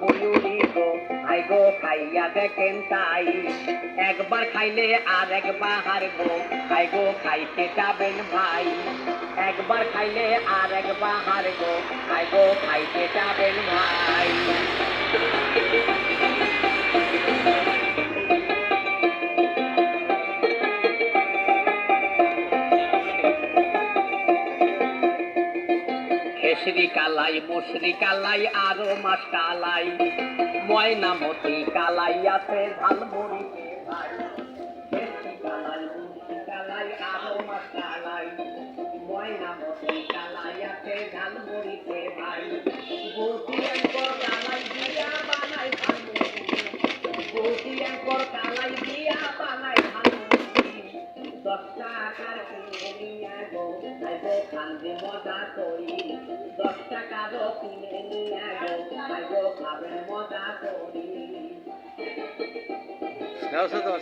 Mayuri go I go খাইয়া দেখেন তাই একবার খাইলে আর একবার গো আই গো খাইতে যাবেন ভাই একবার খাইলে আর একবার গো আই গো খাইতে যাবেন খেসরি কালাই মুসরি কালাই আরও মাস কালাই ময়নামতি কালাই আছে খেসরি কালাই কালাই আরও মাস কালাই আছে ঝালমুড়িতে ভাই দিয়া বানাই ঝালমুড়ি কালাই দিয়া বানাই ঝালমুড়ি দশ টাকার কিনে নিয়ে গো আইবো কান্দে মজা করি দশ টাকারও কিনে নিয়ে গো আইবো কান্দে মজা করি